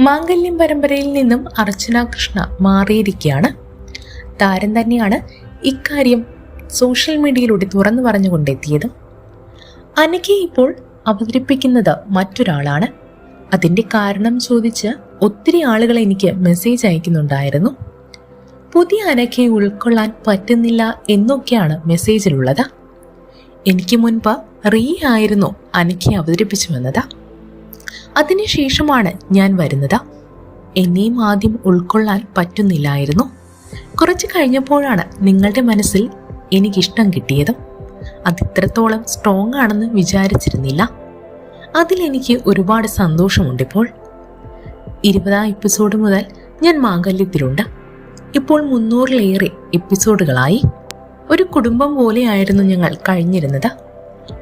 മാംഗല്യം പരമ്പരയിൽ നിന്നും അർച്ചന കൃഷ്ണ മാറിയിരിക്കുകയാണ്. താരം തന്നെയാണ് ഇക്കാര്യം സോഷ്യൽ മീഡിയയിലൂടെ തുറന്നു പറഞ്ഞുകൊണ്ടെത്തിയത്. അനഘയെ ഇപ്പോൾ അവതരിപ്പിക്കുന്നത് മറ്റൊരാളാണ്. അതിന്റെ കാരണം ചോദിച്ച് ഒത്തിരി ആളുകൾ എനിക്ക് മെസ്സേജ് അയക്കുന്നുണ്ടായിരുന്നു. പുതിയ അനഘയെ ഉൾക്കൊള്ളാൻ പറ്റുന്നില്ല എന്നൊക്കെയാണ് മെസ്സേജിലുള്ളത് എനിക്ക് മുൻപ് റീ ആയിരുന്നു അനഘയെ അവതരിപ്പിച്ചു വന്നത്. അതിനുശേഷമാണ് ഞാൻ വരുന്നത്. എന്നെയും ആദ്യം ഉൾക്കൊള്ളാൻ പറ്റുന്നില്ലായിരുന്നു. കുറച്ച് കഴിഞ്ഞപ്പോഴാണ് നിങ്ങളുടെ മനസ്സിൽ എനിക്കിഷ്ടം കിട്ടിയതും അതിത്രത്തോളം സ്ട്രോങ് ആണെന്ന് വിചാരിച്ചിരുന്നില്ല. അതിലെനിക്ക് ഒരുപാട് സന്തോഷമുണ്ട് ഇപ്പോൾ. ഇരുപതാം എപ്പിസോഡ് മുതൽ ഞാൻ മാംഗല്യത്തിലുണ്ട്. ഇപ്പോൾ മുന്നൂറിലേറെ എപ്പിസോഡുകളായി ഒരു കുടുംബം പോലെയായിരുന്നു ഞങ്ങൾ കഴിഞ്ഞിരുന്നത്.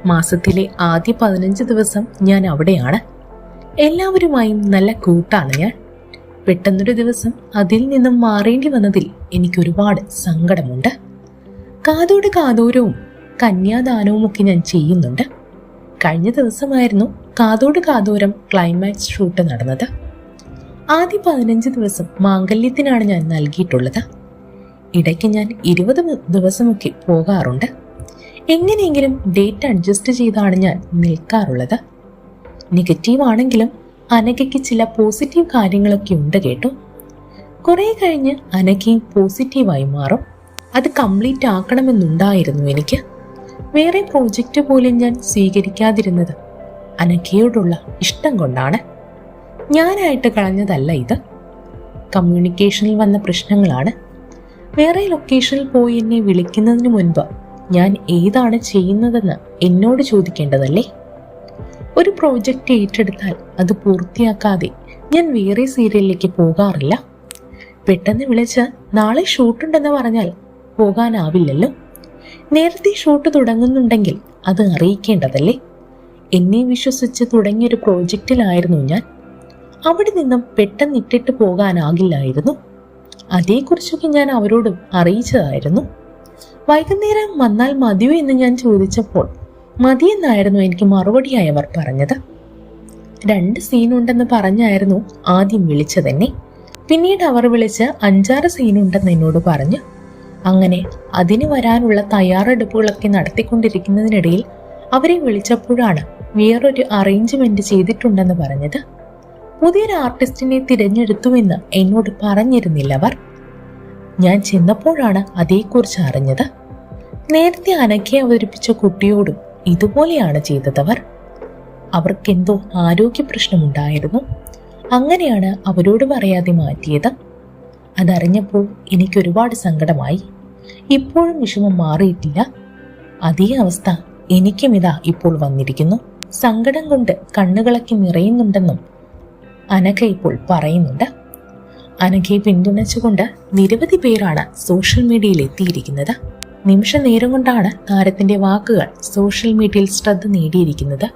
മാസത്തിലെ ആദ്യ പതിനഞ്ച് ദിവസം ഞാൻ അവിടെയാണ്. എല്ലാവരുമായും നല്ല കൂട്ടാണ് ഞാൻ. പെട്ടെന്നൊരു ദിവസം അതിൽ നിന്നും മാറേണ്ടി വന്നതിൽ എനിക്കൊരുപാട് സങ്കടമുണ്ട്. കാതോട് കാതോരവും കന്യാദാനവും ഒക്കെ ഞാൻ ചെയ്യുന്നുണ്ട്. കഴിഞ്ഞ ദിവസമായിരുന്നു കാതോട് കാതോരം ക്ലൈമാക്സ് ഷൂട്ട് നടന്നത്. ആദ്യ പതിനഞ്ച് ദിവസം മാംഗല്യത്തിനാണ് ഞാൻ നൽകിയിട്ടുള്ളത്. ഇടയ്ക്ക് ഞാൻ ഇരുപത് ദിവസമൊക്കെ പോകാറുണ്ട്. എങ്ങനെയെങ്കിലും ഡേറ്റ് അഡ്ജസ്റ്റ് ചെയ്താണ് ഞാൻ നിൽക്കാറുള്ളത്. നെഗറ്റീവ് ആണെങ്കിലും അനഘയ്ക്ക് ചില പോസിറ്റീവ് കാര്യങ്ങളൊക്കെ ഉണ്ട് കേട്ടോ. കുറേ കഴിഞ്ഞ് അനഘയും പോസിറ്റീവായി മാറും. അത് കംപ്ലീറ്റ് ആക്കണമെന്നുണ്ടായിരുന്നു എനിക്ക്. വേറെ പ്രോജക്റ്റ് പോലും ഞാൻ സ്വീകരിക്കാതിരുന്നത് അനഘയോടുള്ള ഇഷ്ടം കൊണ്ടാണ്. ഞാനായിട്ട് കളഞ്ഞതല്ല ഇത്. കമ്മ്യൂണിക്കേഷനിൽ വന്ന പ്രശ്നങ്ങളാണ്. വേറെ ലൊക്കേഷനിൽ പോയി എന്നെ വിളിക്കുന്നതിന് മുൻപ് ഞാൻ ഏതാണ് ചെയ്യുന്നതെന്ന് എന്നോട് ചോദിക്കേണ്ടതല്ലേ? ഒരു പ്രോജക്റ്റ് ഏറ്റെടുത്താൽ അത് പൂർത്തിയാക്കാതെ ഞാൻ വേറെ സീരിയലിലേക്ക് പോകാറില്ല. പെട്ടെന്ന് വിളിച്ച് നാളെ ഷൂട്ടുണ്ടെന്ന് പറഞ്ഞാൽ പോകാനാവില്ലല്ലോ? നേരത്തെ ഷൂട്ട് തുടങ്ങുന്നുണ്ടെങ്കിൽ അത് അറിയിക്കേണ്ടതല്ലേ? എന്നെ വിശ്വസിച്ച് തുടങ്ങിയൊരു പ്രോജക്റ്റിലായിരുന്നു ഞാൻ. അവിടെ നിന്നും പെട്ടെന്ന് ഇട്ടിട്ട് പോകാനാകില്ലായിരുന്നു. അതേക്കുറിച്ചൊക്കെ ഞാൻ അവരോട് അറിയിച്ചതായിരുന്നു. വൈകുന്നേരം വന്നാൽ മതിയോ എന്ന് ഞാൻ ചോദിച്ചപ്പോൾ മതിയെന്നായിരുന്നു എനിക്ക് മറുപടിയായി അവർ പറഞ്ഞത്. രണ്ട് സീനുണ്ടെന്ന് പറഞ്ഞായിരുന്നു ആദ്യം വിളിച്ചതെന്നെ. പിന്നീട് അവർ വിളിച്ച് അഞ്ചാറ് സീനുണ്ടെന്ന് എന്നോട് പറഞ്ഞു. അങ്ങനെ അതിന് വരാനുള്ള തയ്യാറെടുപ്പുകളൊക്കെ നടത്തിക്കൊണ്ടിരിക്കുന്നതിനിടയിൽ അവരെ വിളിച്ചപ്പോഴാണ് വേറൊരു അറേഞ്ച്മെന്റ് ചെയ്തിട്ടുണ്ടെന്ന് പറഞ്ഞത്. പുതിയൊരു ആർട്ടിസ്റ്റിനെ തിരഞ്ഞെടുത്തുവെന്ന് എന്നോട് പറഞ്ഞിരുന്നില്ല അവർ. ഞാൻ ചെന്നപ്പോഴാണ് അതേക്കുറിച്ച് അറിഞ്ഞത്. നേരത്തെ അനക്കെ അവതരിപ്പിച്ച കുട്ടിയോടും ഇതുപോലെയാണ് ചെയ്തതവർ. അവർക്കെന്തോ ആരോഗ്യ പ്രശ്നമുണ്ടായിരുന്നു അങ്ങനെയാണ് അവരോട് പറയാതെ മാറ്റിയത്. അതറിഞ്ഞപ്പോൾ എനിക്ക് ഒരുപാട് സങ്കടമായി. ഇപ്പോഴും വിഷമം മാറിയിട്ടില്ല. അതേ അവസ്ഥ എനിക്കും ഇതാ ഇപ്പോൾ വന്നിരിക്കുന്നു. സങ്കടം കൊണ്ട് കണ്ണുകളൊക്കെ നിറയുന്നുണ്ടെന്നും അനഘ ഇപ്പോൾ പറയുന്നുണ്ട്. അനഘയെ പിന്തുണച്ചുകൊണ്ട് നിരവധി പേരാണ് സോഷ്യൽ മീഡിയയിൽ എത്തിയിരിക്കുന്നത്. നിമിഷ നേരം കൊണ്ടാണ് താരത്തിന്റെ വാക്കുകൾ സോഷ്യൽ മീഡിയയിൽ ശ്രദ്ധ നേടിയിരിക്കുന്നത്.